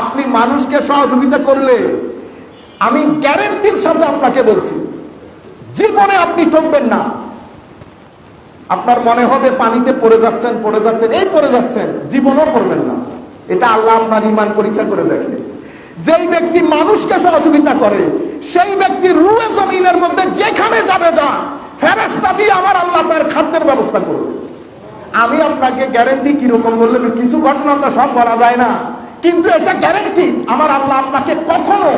আপনি মানুষকে সহযোগিতা করলে আমি গ্যারেন্টির সাথে আপনাকে বলছি, জীবনে আপনি ঠকবেন না। আপনার মনে হবে পানিতে পড়ে যাচ্ছেন পড়ে যাচ্ছেন, এই পড়ে যাচ্ছেন, জীবনও করবেন না। এটা আল্লাহ আপনার ইমান পরীক্ষা করে দেখে। যেই ব্যক্তি মানুষকে সহযোগিতা করে, সেই ব্যক্তি রুয়ে জমিনের মধ্যে যেখানে যাবে যা ফেরেস্তা দিয়ে আমার আল্লাহ তার খাদ্যের ব্যবস্থা করবে। আমি আপনাকে গ্যারেন্টি কীরকম বললে, কিছু ঘটনা তো সব বলা যায় না। কিন্তু এটা গ্যারেন্টি আমার আল্লাহ আপনাকে কখনো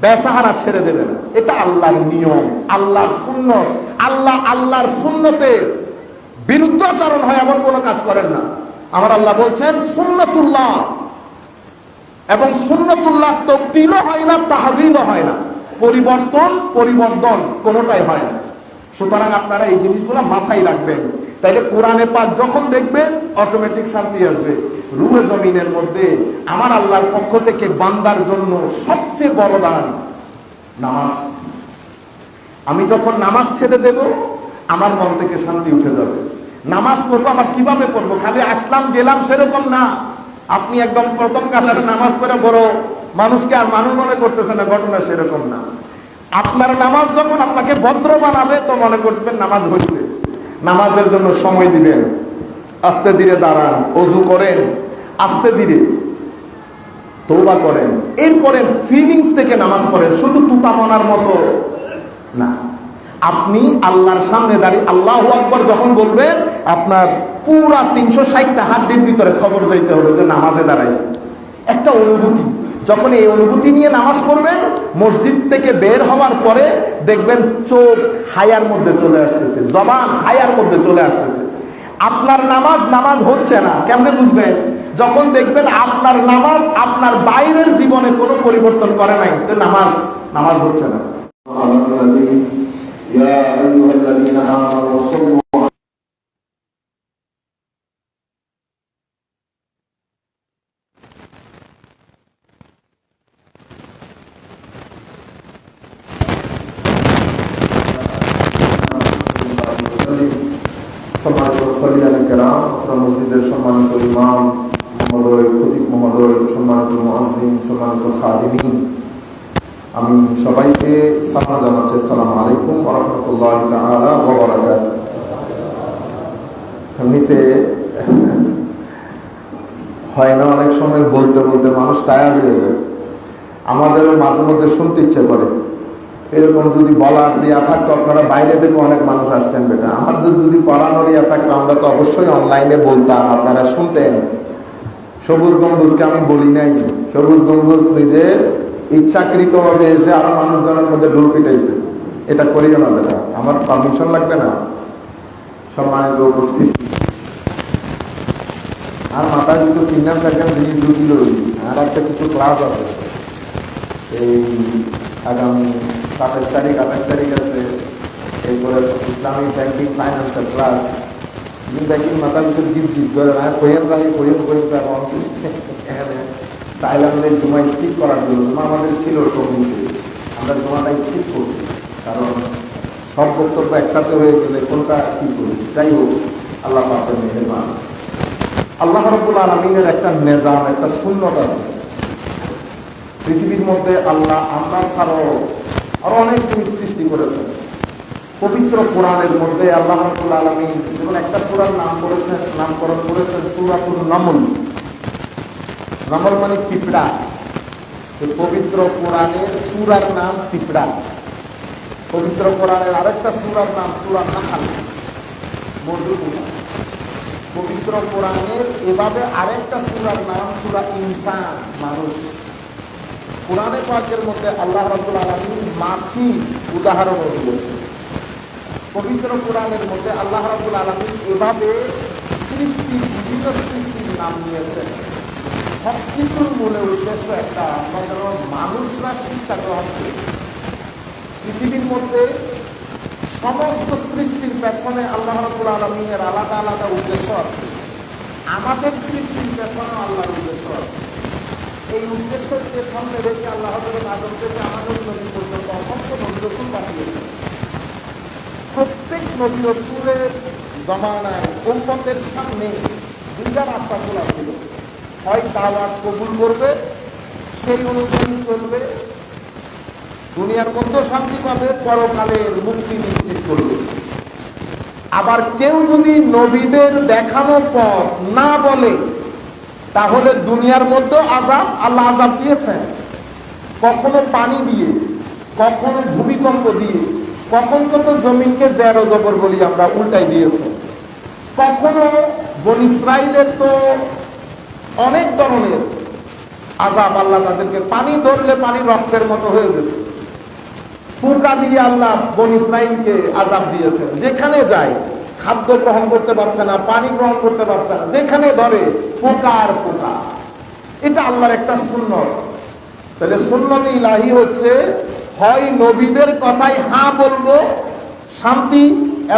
বেসাহারা ছেড়ে দেবে না। এটা আল্লাহর নিয়ম, আল্লাহর শূন্য আল্লাহ আল্লাহর শূন্যতে বিরুদ্ধ বিরুদ্ধাচরণ হয় এমন কোনো কাজ করেন না। আমার আল্লাহ বলছেন, সুন্নতুল্লাহ। এবং সুন্নতুল্লাহ তবদিলও হয় না তাহবিলও হয় না। পরিবর্তন পরিবর্তন কোনোটাই হয় না। সুতরাং আপনারা এই জিনিসগুলো মাথায় রাখবেন। তাইলে কোরআনে পাক যখন দেখবেন অটোমেটিক শান্তি আসবে। রুহে জমিনের মধ্যে আমার আল্লাহর পক্ষ থেকে বান্দার জন্য সবচেয়ে বড় দান, নামাজ। আমি যখন নামাজ ছেড়ে দেব, আমার মন থেকে শান্তি উঠে যাবে। নামাজ পড়ব, আমার কীভাবে পড়ব? খালি আসলাম, গেলাম সেরকম না। আপনি একদম প্রথম কাতারে নামাজ পড়ে বড় মানুষকে আর মানুষ মনে করতেছে না, ঘটনা সেরকম না। আপনার নামাজ যখন আপনাকে ভদ্র বানাবে, তো মনে করবেন নামাজ হয়েছে। নামাজের জন্য সময় দিবেন। আস্তে ধীরে দাঁড়ান, অজু করেন। আস্তে ধীরে। তৌবা করেন। এরপরে ফিলিংস থেকে নামাজ পড়েন। শুধু তুতা মনার মতো না। আপনি আল্লাহর সামনে দাঁড়িয়ে আল্লাহ আকবর যখন বলবেন, আপনার পুরা তিনশো ষাটটা হাড্ডির ভিতরে খবর যাইতে হবে যে নামাজে দাঁড়াইছে। একটা অনুভূতি। যখন এই অনুভূতি নিয়ে নামাজ পড়বেন, মসজিদ থেকে বের হওয়ার পরে দেখবেন চোখ হায়ার মধ্যে চলে আসতেছে, জবান হায়ার মধ্যে চলে আসতেছে। আপনার নামাজ নামাজ হচ্ছে না। কেমনে বুঝবেন? যখন দেখবেন আপনার নামাজ আপনার বাইরের জীবনে কোনো পরিবর্তন করে নাই, তো নামাজ নামাজ হচ্ছে না। খতিব সম্মানিত মহাসিন সম্মানিত খাদিমিন। আমি সবাইকে সালাম জানাচ্ছি। আসসালামু আলাইকুম রহমতুল্লাহ এমনিতে হয় না অনেক সময় বলতে বলতে মানুষ টায়ার্ড হয়ে যায়। আমাদেরও মাঝে মধ্যে শুনতে ইচ্ছে করে। এরকম যদি বলার ইয়া থাকতো, আপনারা বাইরে থেকে অনেক মানুষ আসতেন বেটা। আমাদের যদি পড়ানোর ইয়া থাকতো, আমরা তো অবশ্যই অনলাইনে বলতাম, আপনারা শুনতেন। সবুজ গম্বুজকে আমি বলি নাই। সবুজ গম্বুজ নিজের ইচ্ছাকৃত ভাবে এসে আরও মানুষজনের মধ্যে ঢুল পিটাইছে। এটা করিও না বেটা, আমার পারমিশন লাগবে না। সম্মানিত উপস্থিতি। আর মাথায় দুটো তিন নাম চারখান জিনিস দু কিলো আর একটা কিছু ক্লাস আছে। এই আগামী সাতাশ তারিখ, আঠাশ তারিখ আছে। এরপরে ইসলামিক ব্যাংকিং ফাইন্যান্সের ক্লাস ব্যাংকিং মাথা ভিতরে গিস গিস করে না কোয়েন রাহি কোয়েন কোয়েন তার অংশে এখানে সাইলামদের জমা স্কিপ করার জন্য জমা আমাদের ছিল কমিউনিটি আমরা জমাটা স্কিপ করছি কারণ সব বক্তব্য একসাথে হয়ে গেলে কোনটা কি করি যাই হোক আল্লাহ পাকের মেহরবান আল্লাহ রব্বুল আলমিনের একটা নেজাম একটা সুন্নত আছে পৃথিবীর মধ্যে আল্লাহ আমরা ছাড়াও আরও অনেক জিনিস সৃষ্টি করেছেন পবিত্র কোরআনের মধ্যে আল্লাহ রব্বুল আলমী যেমন একটা সুরার নাম করেছেন, নামকরণ করেছেন সুরাতুল নমল। নমল মানে পিঁপড়া। পবিত্র কোরআনের সুরার নাম পিঁপড়া। পবিত্র কোরআনের আরেকটা সুরার নাম সুরা নাহাল। মধুপুরা পবিত্র কোরআনের এভাবে আরেকটা সুরার নাম সুরা ইনসান, মানুষ। কোরআনে পাকের মধ্যে আল্লাহ রাবুল আলমী মাছি উদাহরণ দিয়েছেন। পবিত্র কোরআনের মধ্যে আল্লাহ রাবুল আলমী এভাবে সৃষ্টি, বিভিন্ন সৃষ্টির নাম নিয়েছেন সব কিছুর মূলে উদ্দেশ্য একটা যেন মানুষরা শিক্ষা গ্রহণ করি। পৃথিবীর মধ্যে সমস্ত সৃষ্টির পেছনে আল্লাহ রবুল আলমিনের আলাদা আলাদা উদ্দেশ্য আছে। আমাদের সৃষ্টির পেছনে আল্লাহর উদ্দেশ্য আছে। এই উদ্দেশ্যকে সামনে রেখে আল্লাহ হজরত আদম থেকে আমাদের নদী পর্যন্ত অসংখ্য নদী রসুল পাঠিয়েছেন। প্রত্যেক নদী রসুলের জমানায় উম্মতের সামনে দুইটা রাস্তা খোলা ছিল। হয় দাওয়াত কবুল করবে, সেই অনুযায়ী চলবে। দুনিয়ার মধ্যে শান্তি পাবে, পরকালের মুক্তি নিশ্চিত করবে। আবার কেউ যদি নবীদের দেখানো পথ না বলে, তাহলে দুনিয়ার মধ্যে আজাব আল্লাহ আজাব দিয়েছেন। কখনো পানি দিয়ে, কখনো ভূমিকম্প দিয়ে কখন কত জমিনকে জেরো জবর বলি আমরা উল্টাই দিয়েছে। কখনো বন ইসরায়েলের তো অনেক ধরনের আজাব আল্লাহ তাদেরকে পানি ধরলে পানি রক্তের মতো হয়ে যেত। পোকা দিয়ে আল্লাহ বন ইসরায়েলকে আজাব দিয়েছেন। যেখানে যায়, খাদ্য গ্রহণ করতে পারছে না, পানি গ্রহণ করতে পারছে না, যেখানে ধরে পোকা আর পোকা এটা আল্লাহর একটা সুন্নত। তাহলে সুন্নত ইলাহি হচ্ছে হয় নবীদের কথাই হাঁ বলব, শান্তি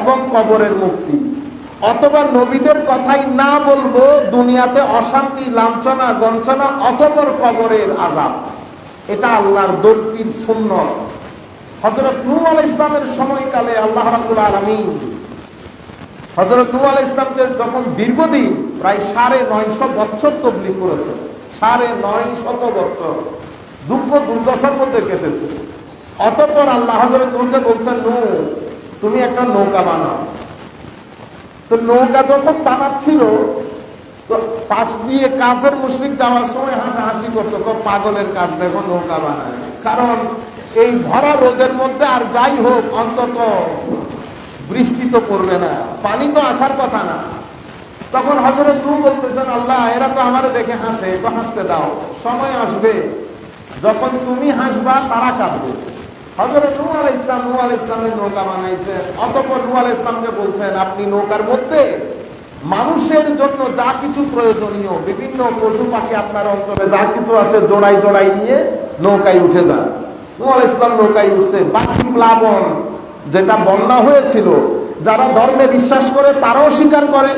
এবং কবরের মুক্তি। অথবা নবীদের কথাই না বলব, দুনিয়াতে অশান্তি, লাঞ্ছনা গঞ্চনা অতপর কবরের আজাব এটা আল্লাহর দর্তির শূন্য হজরত নু আল ইসলামের সময়কালে আল্লাহ রাবুল আলমিন হজরত নূ আল ইসলামকে যখন দীর্ঘদিন, প্রায় সাড়ে নয়শো বছর তবলি করেছে, সাড়ে নয় শত বছর দুঃখ দুর্দশার মধ্যে কেটেছে। অতঃপর আল্লাহ হজরত বলছেন নূ তুমি একটা নৌকা বানাও। তো নৌকা যখন বানাচ্ছিল পাশ দিয়ে কাফের মুশরিক যাওয়ার সময় হাসাহাসি করতো পাগলের কাজ দেখো, নৌকা বানায় কারণ এই ভরা রোদের মধ্যে আর যাই হোক, অন্তত বৃষ্টি তো পড়বে না, পানি তো আসার কথা না। তখন হজরত নু বলতেছেন, আল্লাহ, এরা তো আমারে দেখে হাসে তো হাসতে দাও, সময় আসবে। যখন তুমি হাসবা, তারা কাঁদবে। হজরত নু আল ইসলাম নু আল ইসলামের নৌকা বানাইছেন অতপর নু আল ইসলামকে বলছেন, আপনি নৌকার মধ্যে মানুষের জন্য যা কিছু প্রয়োজনীয়, বিভিন্ন পশু পাখি আপনার অঞ্চলে যা কিছু আছে জোড়াই জোড়াই নিয়ে নৌকায় উঠে যান। নু আল ইসলাম নৌকায় উঠছে। বাকি প্লাবন যেটা বন্যা হয়েছিল, যারা ধর্মে বিশ্বাস করে তারাও স্বীকার করে।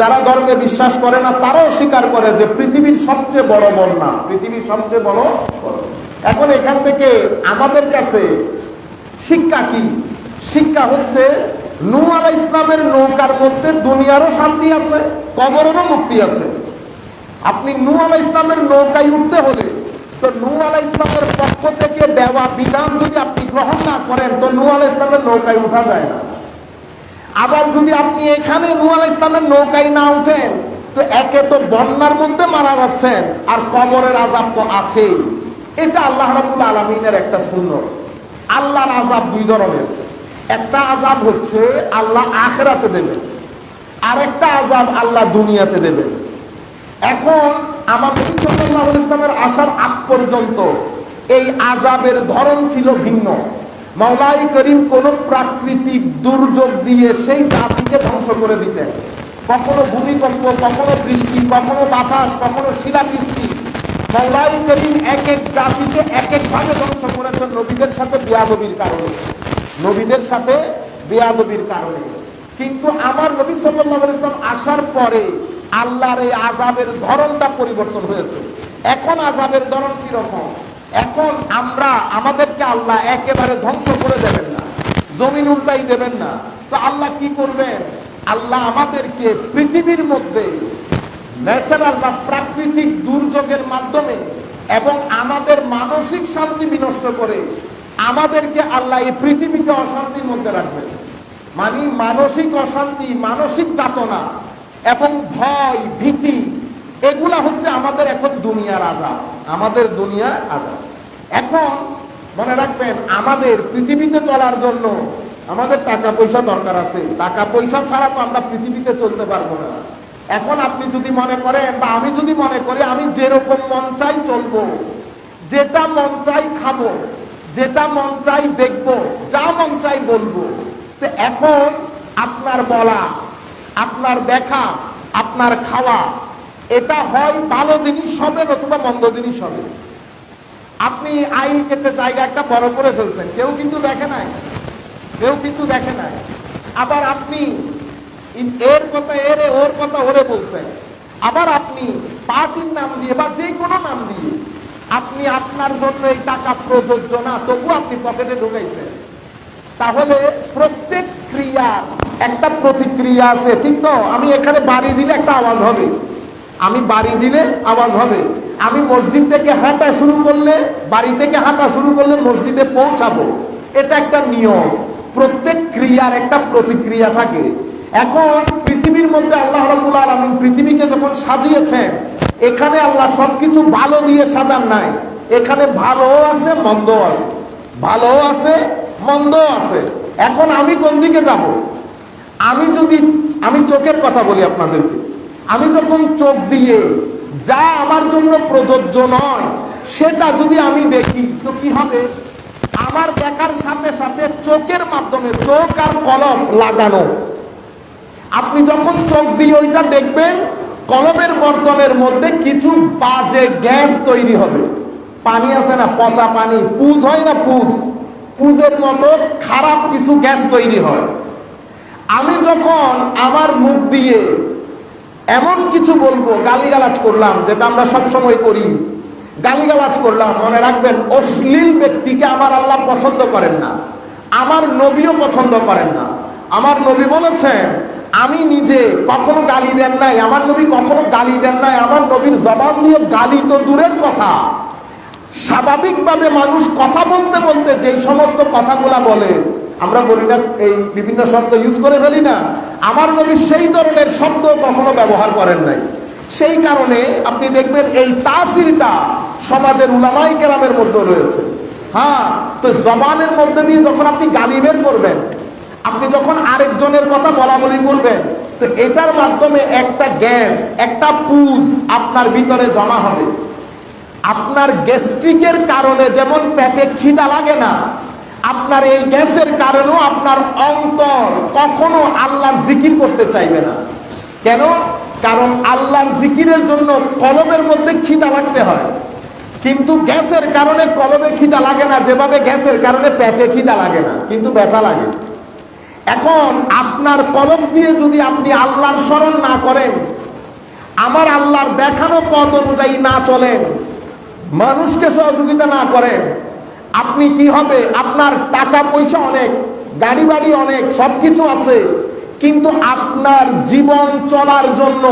যারা ধর্মে বিশ্বাস করে না, তারাও স্বীকার করে যে পৃথিবীর সবচেয়ে বড় বন্যা, পৃথিবীর সবচেয়ে বড় বন্যা। এখন এখান থেকে আমাদের কাছে শিক্ষা কি? শিক্ষা হচ্ছে নূ আলা ইসলামের নৌকার মধ্যে দুনিয়ারও শান্তি আছে, কবরেরও মুক্তি আছে। আপনি নূ আলা ইসলামের নৌকায় উঠতে হলে তো নূ আলা ইসলামের পক্ষ থেকে দেওয়া বিধান যদি আপনি গ্রহণ না করেন, তো নূ আলা ইসলামের নৌকায় উঠা যায় না। আবার যদি আপনি এখানে নূ আলা ইসলামের নৌকায় না উঠেন, তো একে তো বন্যার মধ্যে মারা যাচ্ছেন, আর কবরের আজাব তো আছেই। এটা আল্লাহ রাবুল আলমিনের একটা সুন্দর আল্লাহর আজাব দুই ধরনের। একটা আজাব হচ্ছে আল্লাহ আখেরাতে দেবেন। আর একটা আজাব আল্লাহ দুনিয়াতে দেবেন। এখন সাল্লাল্লাহু আলাইহি ইসলামের আসার আগ পর্যন্ত এই আজাবের ধরন ছিল ভিন্ন। মাওলাই করিম কোন প্রাকৃতিক দুর্যোগ দিয়ে সেই জাতিকে ধ্বংস করে দিতেন। কখনো ভূমিকম্প, কখনো বৃষ্টি, কখনো বাতাস, কখনো শিলাবৃষ্টি মাওলাই করিম এক এক জাতিকে এক এক ভাবে ধ্বংস করেছেন নবীদের সাথে বেয়াদবির কারণে। নবীদের সাথে বেয়াদবির কারণে। কিন্তু আমার নবী আলাইহি ইসলাম আসার পরে আল্লাহর এই আজাবের ধরনটা পরিবর্তন হয়েছে। এখন আজাবের ধরন কি রকম এখন আমরা, আমাদেরকে আল্লাহ একেবারে ধ্বংস করে দেবেন না। জমিন উল্টাই দেবেন না। তো আল্লাহ কি করবেন? আল্লাহ আমাদেরকে পৃথিবীর মধ্যে ন্যাচারাল বা প্রাকৃতিক দুর্যোগের মাধ্যমে এবং আমাদের মানসিক শান্তি বিনষ্ট করে আমাদেরকে আল্লাহ এই পৃথিবীকে অশান্তির মধ্যে রাখবেন। মানে মানসিক অশান্তি, মানসিক যাতনা এবং ভয়, ভীতি, এগুলা হচ্ছে আমাদের এখন দুনিয়ার আজাব, আমাদের দুনিয়ার আজাব। এখন মনে রাখবেন, আমাদের পৃথিবীতে চলার জন্য আমাদের টাকা পয়সা দরকার আছে। টাকা পয়সা ছাড়া তো আমরা পৃথিবীতে চলতে পারব না। এখন আপনি যদি মনে করেন বা আমি যদি মনে করি, আমি যেরকম মন চাই চলবো। যেটা মন চাই খাব, যেটা মন চাই দেখব, যা মন চাই বলব। তো এখন আপনার বলা, আপনার দেখা, আপনার খাওয়া, এটা হয় ভালো জিনিস হবে নতুবা মন্দ জিনিস হবে। আপনি আই কেটে জায়গা একটা বড় করে ফেলছেন, কেউ কিন্তু দেখে নাই, কেউ কিন্তু দেখে নাই। আবার আপনি এর কথা এরে, ওর কথা ওরে বলছেন আবার আপনি পার্টির নাম দিয়ে বা যে কোনো নাম দিয়ে আপনি আপনার জন্য এই টাকা প্রযোজ্য না, তবু আপনি পকেটে ঢুকাইছেন। তাহলে প্রত্যেক ক্রিয়ার একটা প্রতিক্রিয়া আছে, ঠিক তো? আমি এখানে বাড়ি দিলে একটা আওয়াজ হবে। আমি বাড়ি দিলে আওয়াজ হবে। আমি মসজিদ থেকে হাঁটা শুরু করলে, বাড়ি থেকে হাঁটা শুরু করলে মসজিদে পৌঁছাবো। এটা একটা নিয়ম। প্রত্যেক ক্রিয়ার একটা প্রতিক্রিয়া থাকে। এখন পৃথিবীর মধ্যে আল্লাহ রাব্বুল আলামিন পৃথিবীকে যখন সাজিয়েছেন, এখানে আল্লাহ সবকিছু ভালো দিয়ে সাজান নাই। এখানে ভালো আছে মন্দ আছে। ভালো আছে মন্দ আছে। এখন আমি কোন দিকে যাব? আমি যদি, আমি চোখের কথা বলি আপনাদেরকে। আমি যখন চোখ দিয়ে যা আমার জন্য প্রযোজ্য নয়, সেটা যদি আমি দেখি, তো কি হবে? আমার দেখার সাথে সাথে চোখের মাধ্যমে চোখ আর কলম লাগানো। আপনি যখন চোখ দিয়ে ওইটা দেখবেন, কলমের বর্তনের মধ্যে কিছু বাজে গ্যাস তৈরি হবে। পানি আছে না, পচা পানি, পুজ হয় না পুজ? পুজের মতো খারাপ কিছু গ্যাস তৈরি হয়। আমি যখন আমার মুখ দিয়ে এমন কিছু বলব, গালিগালাজ করলাম, যেটা আমরা সব সময় করি, গালিগালাজ করলাম, মনে রাখবেন, অশ্লীল ব্যক্তিকে আমার আল্লাহ পছন্দ করেন না। আমার নবীও পছন্দ করেন না। আমার নবী বলেছেন আমি নিজে কখনো গালি দেন নাই, আমার নবী কখনো গালি দেন নাই, আমার নবীর জবান দিয়ে গালি তো দূরের কথা। স্বাভাবিকভাবে মানুষ কথা বলতে বলতে যেই সমস্ত কথাগুলা বলে, আমরা বলি না এই বিভিন্ন শব্দ ইউজ করে ফেলি না, আমার নবী সেই ধরনের শব্দ কখনো ব্যবহার করেন নাই। সেই কারণে আপনি দেখবেন এই তাসিরটা সমাজের উলামাই কেরামের মধ্যে রয়েছে। হ্যাঁ তো জবানের মধ্যে দিয়ে যখন আপনি গালি বের করবেন আপনি যখন আরেকজনের কথা বলা বলি করবেন, তো এটার মাধ্যমে একটা গ্যাস, একটা পুজ আপনার ভিতরে জমা হবে। আপনার গ্যাস্ট্রিকের কারণে যেমন পেটে খিদা লাগে না, আপনার এই গ্যাসের কারণেও আপনার অন্তর কখনো আল্লাহর জিকির করতে চাইবে না। কেন? কারণ আল্লাহর জিকিরের জন্য কলমের মধ্যে খিদা লাগতে হয়। কিন্তু গ্যাসের কারণে কলমে খিদা লাগে না, যেভাবে গ্যাসের কারণে পেটে খিদা লাগে না, কিন্তু ব্যথা লাগে। এখন আপনার কলম দিয়ে যদি আপনি আল্লাহর স্মরণ না করেন, আমার আল্লাহর দেখানো পথ অনুযায়ী না চলেন, মানুষকে সহযোগিতা না করেন, আপনি কি হবে? আপনার টাকা পয়সা অনেক, গাড়ি বাড়ি অনেক, সবকিছু আছে, কিন্তু আপনার জীবন চলার জন্য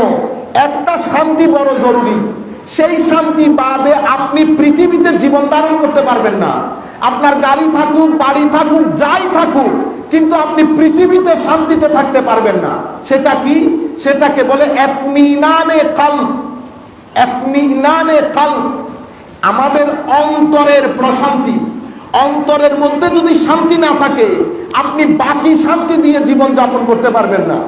একটা শান্তি বড় জরুরি। সেই শান্তি বাদে আপনি পৃথিবীতে জীবন ধারণ করতে পারবেন না। আপনার গাড়ি থাকুক, বাড়ি থাকুক, যাই থাকুক কিন্তু আপনি পৃথিবীতে শান্তিতে থাকতে পারবেন না। সেটা কি? সেটাকে বলে কাল কাল আমাদের অন্তরের প্রশান্তি। অন্তরের মধ্যে যদি শান্তি না থাকে, আপনি বাকি শান্তি দিয়ে জীবন যাপন করতে পারবেন না।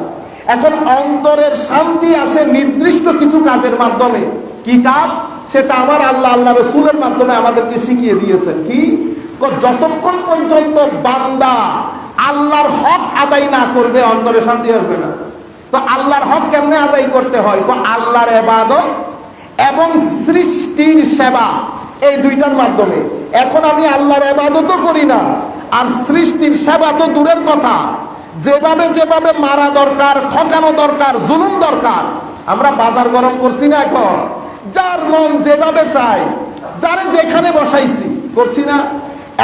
এখন অন্তরের শান্তি আসে নির্দিষ্ট কিছু কাজের মাধ্যমে। কি কাজ? সেটা আমার আল্লাহ আল্লাহ রসুলের মাধ্যমে আমাদেরকে শিখিয়ে দিয়েছেন। কি? যতক্ষণ পর্যন্ত বান্দা আল্লাহর হক আদায় না করবে, অন্তরে শান্তি আসবে না। তো আল্লাহর হক কেমনে আদায় করতে হয়? ক আল্লাহর এবাদত এবং সৃষ্টির সেবা, এই দুইটার মাধ্যমে। এখন আমি আল্লাহর এবাদতও করি না, আর সৃষ্টির সেবা তো দূরের কথা। যেভাবে যেভাবে মারা দরকার, ঠকানো দরকার, জুলুম দরকার, আমরা বাজার গরম করছি না এখন। যার মন যেভাবে চায়, যারে যেখানে বসাইছি, করছি না।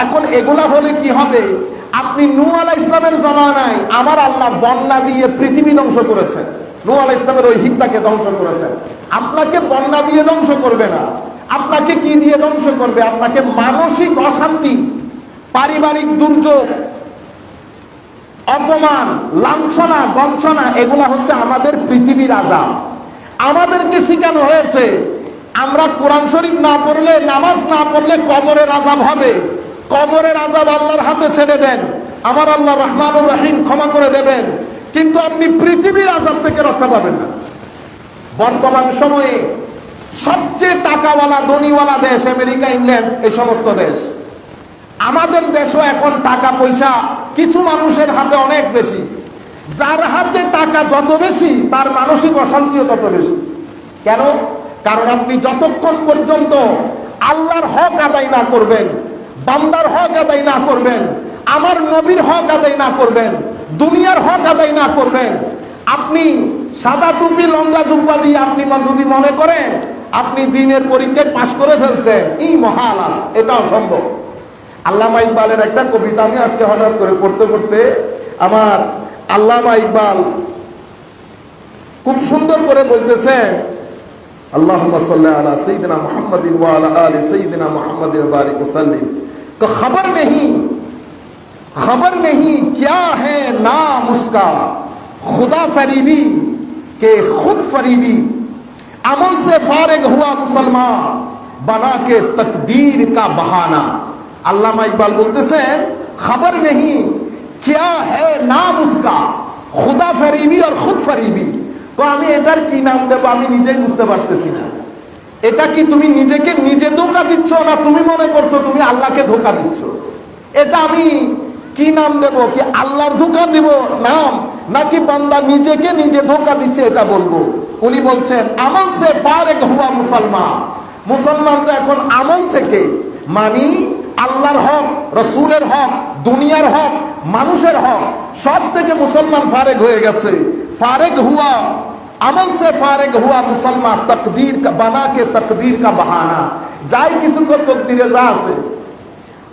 এখন এগুলা হলে কি হবে? আপনি নূ আলা ইসলামের জমানায় আমার আল্লাহ বন্যা দিয়ে পৃথিবী ধ্বংস করেছেন। নূ আলা ইসলামের ওই হিত্তাকে ধ্বংস করেছেন। আপনাকে বন্যা দিয়ে ধ্বংস করবে না। আপনাকে কি দিয়ে ধ্বংস করবে? আপনাকে মানসিক অশান্তি, পারিবারিক দুর্যোগ, অপমান, লাঞ্ছনা, বঞ্চনা, এগুলা হচ্ছে আমাদের পৃথিবীর আজাব আমাদেরকে শেখানো হয়েছে, আমরা কোরআন শরীফ না পড়লে, নামাজ না পড়লে কবরের আজাব হবে। কবরের আজাব আল্লাহর হাতে ছেড়ে দেন। আমার আল্লাহ রহমানুর রহিম ক্ষমা করে দেবেন। কিন্তু আপনি পৃথিবীর আজাব থেকে রক্ষা পাবেন না। বর্তমান সময়ে সবচেয়ে টাকাওয়ালা, ধনীওয়ালা দেশ আমেরিকা, ইংল্যান্ড, এই সমস্ত দেশ। আমাদের দেশও এখন টাকা পয়সা কিছু মানুষের হাতে অনেক বেশি। যার হাতে টাকা যত বেশি, তার মানসিক অশান্তিও তত বেশি। কেন? কারণ আপনি যতক্ষণ পর্যন্ত আল্লাহর হক আদায় না করবেন বান্দার হক আদায় না করবেন, আমার নবীর হক আদায় না করবেন, দুনিয়ার হক আদায় না করবেন। আপনি সাদা টুপি, লঙ্গা জুব্বা দিয়ে আপনি যদি মনে করেন, আপনি দিনের পরীক্ষায় পাশ করে ফেলছেন, এই মহাল আস, এটা অসম্ভব। আল্লামা ইকবালের একটা কবিতা আমি আজকে হঠাৎ করে পড়তে পড়তে আমার আল্লামা ইকবাল খুব সুন্দর করে বলতেছেন আল্লাহ সাল্লাহ আলা সঈদিনা মোহাম্মদিন ওয়ালা আলী সঈদিনা মোহাম্মদিন বারিক সাল্লিম। तो खबर नहीं खबर नहीं क्या है नाम उसका। खुदा फरीबी के खुद फरीबी अमल से फारग हुआ मुसलमान, बना के तकदीर का बहाना। अल्लामा इकबाल बोलते से, खबर नहीं क्या है नाम उसका, खुदा फरीबी और खुद फरीबी तो हमें डर की नाम দেবো আমি নিজেই বুঝতে পারতেছি না এটা কি তুমি নিজেকে নিজে ধোকা দিচ্ছ না তুমি মনে করছ তুমি আল্লাহকে ধোকা দিচ্ছ? এটা আমি কি নাম দেব? কি আল্লাহর ধোকা দিব নাম? নাকি বান্দা নিজেকে নিজে ধোকা দিচ্ছে এটা বলব? উনি বলছেন, আমল সে ফারেক হুয়া মুসলমান। মুসলমান তো এখন আমল থেকে মানি আল্লাহর হক, রসুলের হক, দুনিয়ার হক, মানুষের হক, সব থেকে মুসলমান ফারেক হয়ে গেছে। ফারেক হুয়া আমল সে ফারেক হুয়া মুসলমান, তকদীর বানা কে তকদীর কা বাহানা। যাই কিছু তকদিরে যা আছে।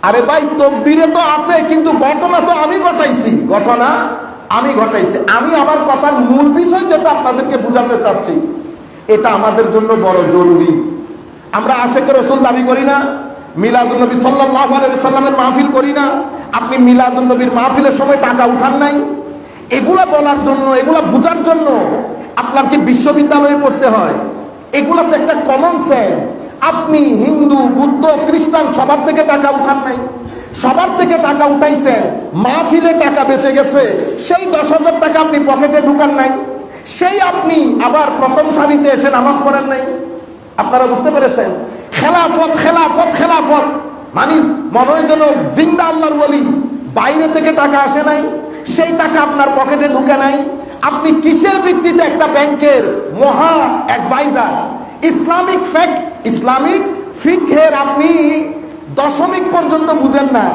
আরে ভাই, তকদিরে তো আছে, কিন্তু ঘটনা তো আমি ঘটাইছি। ঘটনা আমি ঘটাইছি। আমি আমার কথার মূল বিষয় যেটা আপনাদেরকে বুঝাতে চাচ্ছি, এটা আমাদের জন্য বড় জরুরি। আমরা আশেকের রসুল দাবি করি না মিলাদুল নবী সাল্লাহ সাল্লামের মাহফিল করি না। আপনি মিলাদুল নবীর মাহফিলের সময় টাকা উঠান নাই। এগুলা বলার জন্য, এগুলা বোঝার জন্য আপনাকে বিশ্ববিদ্যালয়ে পড়তে হয়। এগুলা তো একটা কমন সেন্স আপনি হিন্দু, বুদ্ধ, খ্রিস্টান, সবার থেকে টাকা উঠান নাই। সবার থেকে টাকা উঠাইছেন, মাহফিলে টাকা বেঁচে গেছে, সেই দশ হাজার টাকা আপনি পকেটে ঢুকান নাই। সেই আপনি আবার প্রথম সারিতে এসে নামাজ পড়েন নাই। আপনারা বুঝতে পেরেছেন? খেলাফত খেলাফত খেলাফত। মানে মনে হয় যেন জিন্দা আল্লাহর ওয়ালি। বাইরে থেকে টাকা আসে নাই। সেই টাকা আপনার পকেটে ঢুকে নাই। আপনি কিসের ভিত্তিতে একটা ব্যাংকের মহা অ্যাডভাইজার ইসলামিক ফ্যাক্ট ইসলামিক ফিকের আপনি দশমিক পর্যন্ত বুঝেন না।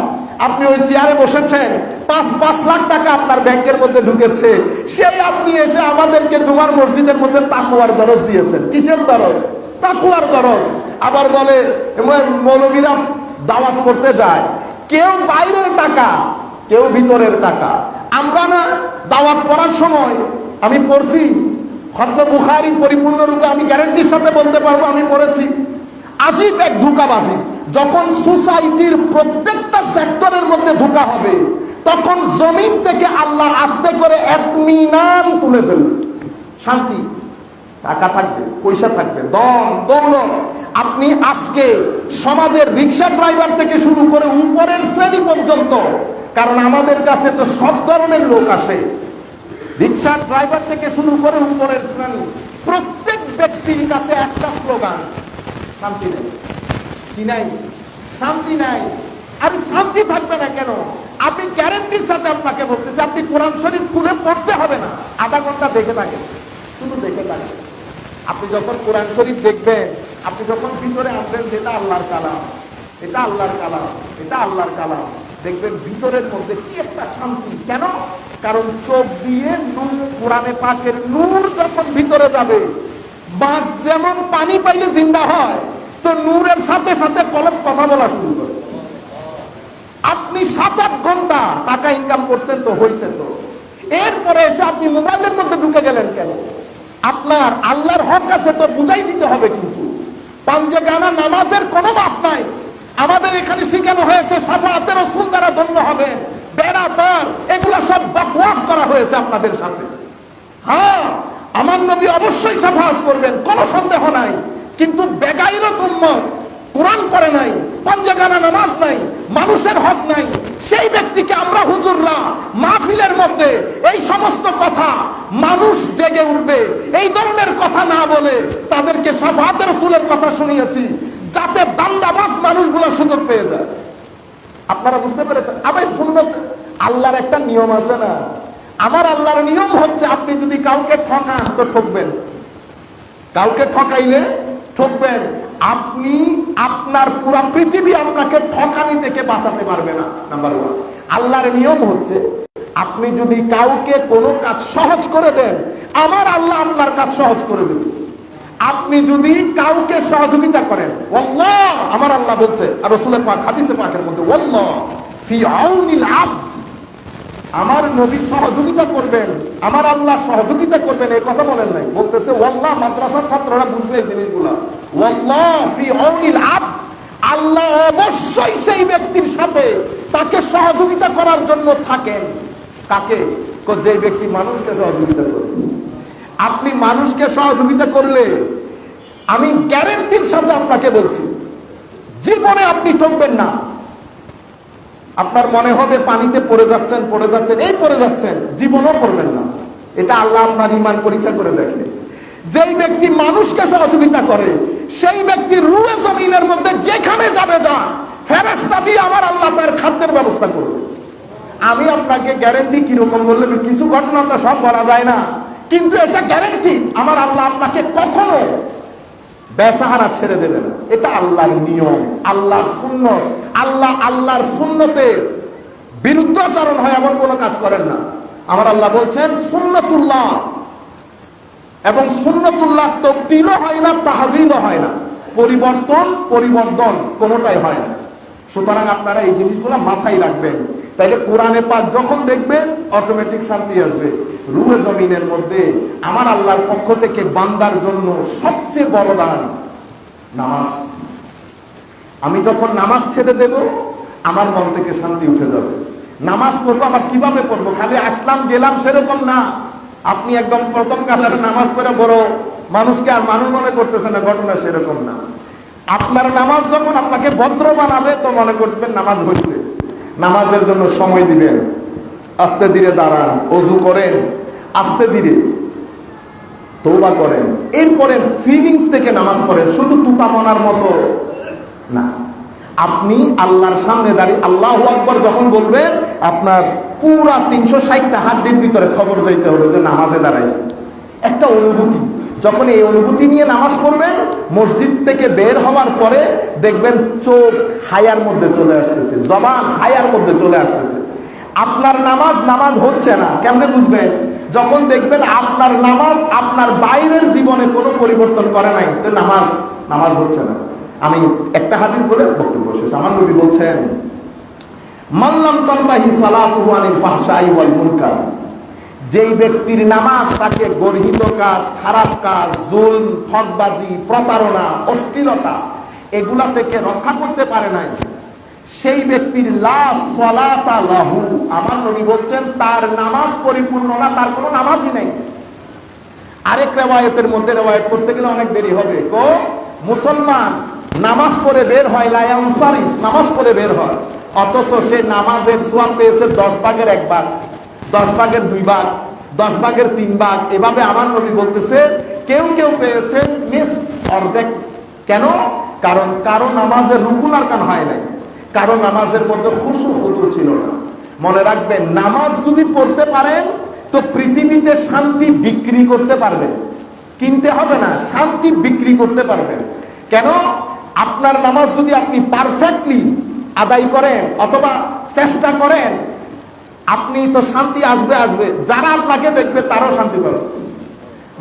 আপনি ওই চেয়ারে বসেছেন, পাঁচ পাঁচ লাখ টাকা আপনার ব্যাংকের মধ্যে ঢুকেছে। সেই আপনি এসে আমাদেরকে জুমার মসজিদের মধ্যে তাকুয়ার দরজ দিয়েছেন। কিসের দরজ? তাকুয়ার দরজ। আবার বলে মৌলবীরা দাওয়াত করতে যায়। কেউ বাইরের টাকা, কেউ ভিতরের টাকা। আমরা না দাওয়াত পড়ার সময় আমি পড়ছি, খদ্দ বুখারি পরিপূর্ণরূপে আমি গ্যারেন্টির সাথে বলতে পারব আমি পড়েছি। আজীব এক ধোকাবাজি। যখন সোসাইটির প্রত্যেকটা সেক্টরের মধ্যে ধোকা হবে, তখন জমিন থেকে আল্লাহ আস্তে করে এতমিনান তুলে ফেলবে। শান্তি, টাকা থাকবে, পয়সা থাকবে দম দৌলত। আপনি আজকে সমাজের রিক্সা ড্রাইভার থেকে শুরু করে উপরের শ্রেণি পর্যন্ত কারণ আমাদের কাছে তো সব ধরনের লোক আসে। রিক্সা ড্রাইভার থেকে শুরু করে উপরের শ্রেণি, প্রত্যেক ব্যক্তির কাছে একটা স্লোগান, শান্তি নেই। কি নাই? শান্তি নাই। আর শান্তি থাকবে না কেন? আপনি গ্যারেন্টির সাথে আপনাকে বলতেছি, আপনি কোরআন শরীফ খুলে পড়তে হবে না। আধা ঘণ্টা দেখে থাকেন শুধু দেখে থাকেন আপনি যখন কোরআন শরীফ দেখবেন, আপনি যখন ভিতরে আসবেন, যেটা আল্লাহর কালাম, এটা আল্লাহর কালাম, এটা আল্লাহর কালাম। দেখবেন ভিতরের মধ্যে কি একটা শান্তি। কেন? কারণ চোখ দিয়ে নূর, কোরআনে পাকের নূর যখন ভিতরে যাবে, বাস যেমন পানি পাইলে জিন্দা হয়, তো নূরের সাথে সাথে কলম কথা বলা শুরু করে। আপনি সাত আট ঘণ্টা টাকা ইনকাম করছেন তো হয়েছে তো। এরপরে এসে আপনি মোবাইলের মধ্যে ঢুকে গেলেন কেন? আপনার আল্লাহর হক আছে তো বুঝাই দিতে হবে কিন্তু। পাঞ্জে গানা নামাজের কোনো বাস নাই। আমাদের এখানে শিখানো হয়েছে সাফাতের রসুল দ্বারা ধন্য হবে। বেড়া পার এগুলো সব বকওয়াস করা হয়েছে আপনাদের সাথে। হ্যাঁ আমার নবী অবশ্যই সাফাত করবেন, কোনো সন্দেহ নাই। কিন্তু বেগাইর উম্মত, কোরআন পড়ে নাই পঞ্জাগানা নামাজ নাই, মানুষের হক নাই, সেই ব্যক্তিকে আমরা হুজুররা মাহফিলের মধ্যে এই সমস্ত কথা মানুষ জেগে উঠবে, এই ধরনের কথা না বলে তাদেরকে সাফাতের রসুলের কথা শুনিয়েছি। যাতে দান্দাবাজ মানুষগুলো সুযোগ পেয়ে যায়। আপনারা বুঝতে পেরেছেন? আবার সুন্নত, আল্লাহর একটা নিয়ম আছে না? আমার আল্লাহর নিয়ম হচ্ছে আপনি যদি কাউকে ঠকান, তো ঠকবেন। কাউকে ঠকাইলে ঠকবেন। আপনি আপনার পুরা পৃথিবী আপনাকে ঠকানি থেকে বাঁচাতে পারবে না নাম্বার ওয়ান আল্লাহর নিয়ম হচ্ছে, আপনি যদি কাউকে কোনো কাজ সহজ করে দেন, আমার আল্লাহ আপনার কাজ সহজ করে দেবে। আপনি যদি কাউকে সহযোগিতা করেন আমার আল্লাহ বলছে, আর পাকের মধ্যে আমার নবী সহযোগিতা করবেন, আমার আল্লাহ সহযোগিতা করবেন, এই কথা বলেন নাই। বলতেছে, ওয়াল্লাহ মাদ্রাসার ছাত্ররা বুঝবে এই জিনিসগুলা। আল্লাহ অবশ্যই সেই ব্যক্তির সাথে তাকে সহযোগিতা করার জন্য থাকেন। কাকে? যে ব্যক্তি মানুষকে সহযোগিতা করে। আপনি মানুষকে সহযোগিতা করলে আমি গ্যারেন্টির সাথে আপনাকে বলছি, জীবনে আপনি ঠকবেন না। আপনার মনে হবে পানিতে পড়ে যাচ্ছেন পড়ে যাচ্ছেন, এই পড়ে যাচ্ছেন, জীবনও করবেন না। এটা আল্লাহ আপনার ইমান পরীক্ষা করে দেখে যেই ব্যক্তি মানুষকে সহযোগিতা করে, সেই ব্যক্তি রুয়ে জমিনের মধ্যে যেখানে যাবে যা ফেরেস্তা দিয়ে আমার আল্লাহ তার খাদ্যের ব্যবস্থা করবে। আমি আপনাকে গ্যারেন্টি কীরকম বললে কিছু ঘটনা তো সব বলা যায় না। কিন্তু এটা গ্যারেন্টি আমার আল্লাহ আপনাকে কখনো বেসাহারা ছেড়ে দেবে না। এটা আল্লাহর নিয়ম, আল্লাহর শূন্য আল্লাহ আল্লাহর সুন্নতের বিরুদ্ধাচরণ হয় এমন কোনো কাজ করেন না। আমার আল্লাহ বলছেন, সুন্নতুল্লাহ। এবং সুন্নতুল্লাহ তবদিলও হয় না তাহাদিলও হয় না। পরিবর্তন পরিবর্তন কোনোটাই হয় না। সুতরাং আপনারা এই জিনিসগুলো মাথায় রাখবেন। তাইলে কোরআনে পাক যখন দেখবেন অটোমেটিক শান্তি আসবে। রুহে জমিনের মধ্যে আমার আল্লাহর পক্ষ থেকে বান্দার জন্য সবচেয়ে বড় দান নামাজ। আমি যখন নামাজ ছেড়ে দেব, আমার মন থেকে শান্তি উঠে যাবে। নামাজ পড়ব, আবার কীভাবে পড়ব? খালি আসলাম, গেলাম সেরকম না। আপনি একদম প্রথম কালারে নামাজ পড়ে বড় মানুষকে আর মানুষ মনে করতেছে না, ঘটনা সেরকম না। আপনার নামাজ যখন আপনাকে ভদ্র বানাবে, তো মনে করবেন নামাজ হয়েছে নামাজের জন্য সময় দিবেন। আস্তে ধীরে দাঁড়ান, অজু করেন, আস্তে ধীরে তৌবা করেন। এরপরে ফিলিংস থেকে নামাজ পড়েন, শুধু তুতা মনার মতো। না, আপনি আল্লাহর সামনে দাঁড়িয়ে আল্লাহ আকবর যখন বলবেন, আপনার পুরা তিনশো ষাটটা হাড্ডির ভিতরে খবর যাইতে হবে যে নামাজে দাঁড়াইছে। একটা অনুভূতি। যখন এই অনুভূতি নিয়ে নামাজ পড়বেন, মসজিদ থেকে বের হওয়ার পরে দেখবেন চোখ হায়ার মধ্যে চলে আসতেছে, জবান হায়ার মধ্যে চলে আসতেছে। আপনার নামাজ নামাজ হচ্ছে না, কেমনে বুঝবেন? যখন দেখবেন আপনার নামাজ আপনার বাইরের জীবনে কোনো পরিবর্তন করে নাই, তো নামাজ নামাজ হচ্ছে না। আমি একটা হাদিস বলে বক্তব্য শেষ। আমার নবী বলছেন মাল্লাম তান্তাহি সালাতুহু আনিল ফাহশাই ওয়াল মুনকার। যেই ব্যক্তির নামাজ তাকে গর্হিত কাজ, খারাপ কাজ, জুলম ঠকবাজি প্রতারণা, অশ্লীলতা এগুলা থেকে রক্ষা করতে পারে নাই। সেই ব্যক্তির লাহু, আমার নবী বলছেন, তার নামাজ পরিপূর্ণ না, তার কোনো নামাজই নেই। আরেক রেওয়ায়তের মধ্যে রেওয়ায়ত করতে গেলে অনেক দেরি হবে। কো, মুসলমান নামাজ পড়ে বের হয় লায়াম সারিফ নামাজ পড়ে বের হয়। অথচ সে নামাজের সোয়াব পেয়েছে দশ ভাগের এক ভাগ। দশ ভাগের দুই ভাগ, দশ ভাগের তিন ভাগ। এভাবে আমার নবী বলতেছে, কেউ কেউ পেয়েছে মিস অর্ধেক। কেন? কারণ কারও নামাজের রুকুন আর কান হয় নাই? কারও নামাজের মধ্যে খুশু খুতু ছিল না। মনে রাখবেন, নামাজ যদি পড়তে পারেন, তো পৃথিবীতে শান্তি বিক্রি করতে পারবেন। কিনতে হবে না, শান্তি বিক্রি করতে পারবেন। কেন? আপনার নামাজ যদি আপনি পারফেক্টলি আদায় করেন অথবা চেষ্টা করেন আপনি তো শান্তি আসবে আসবে। যারা আপনাকে দেখবে, তারাও শান্তি পাবে।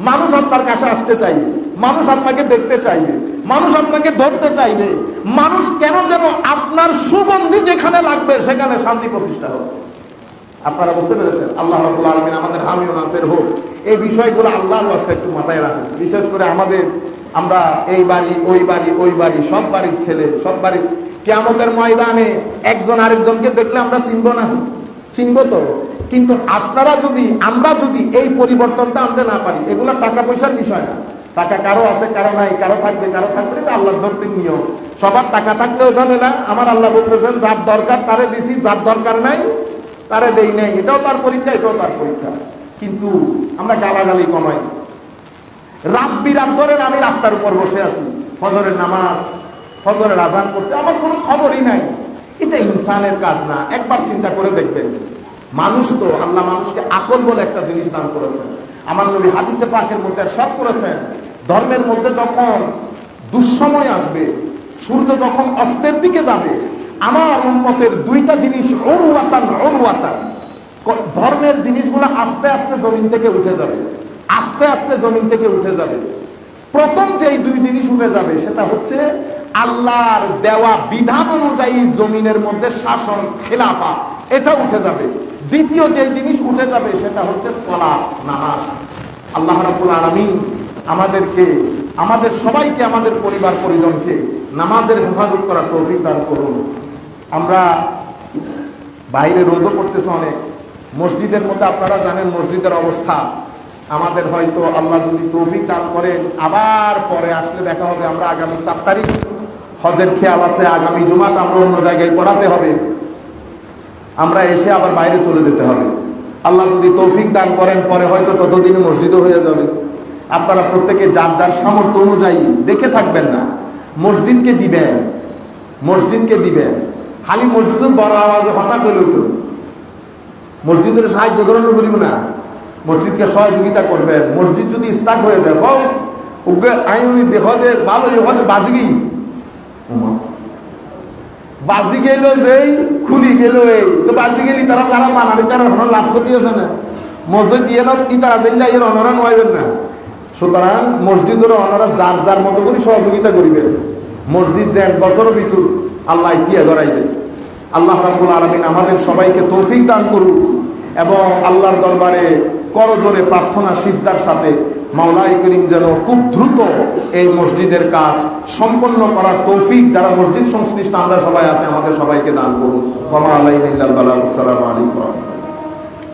মানুষ আপনার কাছে আসতে চাইবে, মানুষ আপনাকে দেখতে চাইবে, মানুষ আপনাকে ধরতে চাইবে। মানুষ কেন যেন আপনার সুগন্ধি যেখানে লাগবে, সেখানে শান্তি প্রতিষ্ঠা হবে। আপনারা বুঝতে পেরেছেন? আল্লাহ রাব্বুল আলামিন আমাদের হামি ও নাসির হোক, এই বিষয়গুলো আল্লাহর ওয়াস্তে একটু মাথায় রাখেন। বিশেষ করে আমাদের, আমরা এই বাড়ি, ওই বাড়ি ওই বাড়ি, সব বাড়ির ছেলে, সব বাড়ির কেয়ামতের ময়দানে একজন আরেকজনকে দেখলে আমরা চিনব না। চিনব তো। কিন্তু আপনারা যদি, আমরা যদি এই পরিবর্তনটা আনতে না পারি, এগুলো টাকা পয়সার বিষয় না। টাকা কারও আছে, কারও নাই, কারও থাকবে কারও থাকবে এটা আল্লাহর ধরতে নিয়ম। সবার টাকা থাকলেও জানে না, আমার আল্লাহ বলতেছেন, যার দরকার তারে দিছি, যার দরকার নাই, তারে দেই নাই। এটাও তার পরীক্ষা, এটাও তার পরীক্ষা। কিন্তু আমরা গালাগালি কমাই। রাত বিরাত ধরে আমি রাস্তার উপর বসে আছি। ফজরের নামাজ, ফজরের আজান করতে আমার কোনো খবরই নাই। এটা ইনসানের কাজ না। একবার চিন্তা করে দেখবেন। মানুষ তো আল্লাহ মানুষকে আকল বলে একটা জিনিস দান করেছেন। আমার নবী হাদিসে পাকের মধ্যে সব করেছেন, ধর্মের মধ্যে যখন দুঃসময় আসবে, সূর্য যখন অস্তের দিকে যাবে, আমার উন্মতের দুইটা জিনিস অরুয়াতান অরুয়াতান ধর্মের জিনিসগুলো আস্তে আস্তে জমিন থেকে উঠে যাবে। আস্তে আস্তে জমিন থেকে উঠে যাবে। প্রথম যেই দুই জিনিস উঠে যাবে, সেটা হচ্ছে আল্লাহর দেওয়া বিধান অনুযায়ী জমিনের মধ্যে শাসন, খেলাফা, এটা উঠে যাবে। দ্বিতীয় যে জিনিস উঠে যাবে, সেটা হচ্ছে সলা নামাজ। আল্লাহ রাবুল আলমিন আমাদেরকে, আমাদের সবাইকে, আমাদের পরিবার পরিজনকে নামাজের হেফাজত করার তৌফিক দান করুন। আমরা বাইরে রোদও পড়তেছে অনেক। মসজিদের মধ্যে আপনারা জানেন মসজিদের অবস্থা। আমাদের হয়তো আল্লাহ যদি তৌফিক দান করেন, আবার পরে আসলে দেখা হবে আমরা আগামী চার তারিখ। হজের খেয়াল আছে, আগামী জুমাটা আমরা অন্য জায়গায় করাতে হবে। আমরা এসে আবার বাইরে চলে যেতে হবে। আল্লাহ যদি তৌফিক দান করেন, পরে হয়তো ততদিনে মসজিদও হয়ে যাবে। আপনারা প্রত্যেকে যার যার সামর্থ্য অনুযায়ী দেখে থাকবেন না। মসজিদকে দিবেন মসজিদকে দিবেন। খালি মসজিদ বড় আওয়াজে হঠাৎ হইল তো মসজিদের সাহায্য গ্রহণ করিব না। মসজিদকে সহযোগিতা করবেন। মসজিদ যদি স্টার্ট হয়ে যায় হোক উগ্রে আইনি দেহ দে ভালো হতে গেই বাজি গেল যেই, খুলি গেল এই। তো বাজি গেলি তারা যারা বানানি তারা লাভ ক্ষতি আছে না? মসজিদ দিয়ে না কি তারা জেল্লা এর অনরা নয়বেন না। সুতরাং মসজিদের অনরা যার যার মতো করে সহযোগিতা করিবেন মসজিদ যে এক বছরের ভিতর আল্লাহ ইতিহা দেয় আল্লাহ রাবুল আলমিন আমাদের সবাইকে তৌফিক দান করুক এবং আল্লাহর দরবারে করজোরে প্রার্থনা, সিজদার সাথে মাওলাই করিম যেন খুব দ্রুত এই মসজিদের কাজ সম্পন্ন করার তৌফিক যারা মসজিদ সংশ্লিষ্ট, আমরা সবাই আছে, আমাদের সবাইকে দান করুন। মামা আলাই আসসালামু আলাইকুম।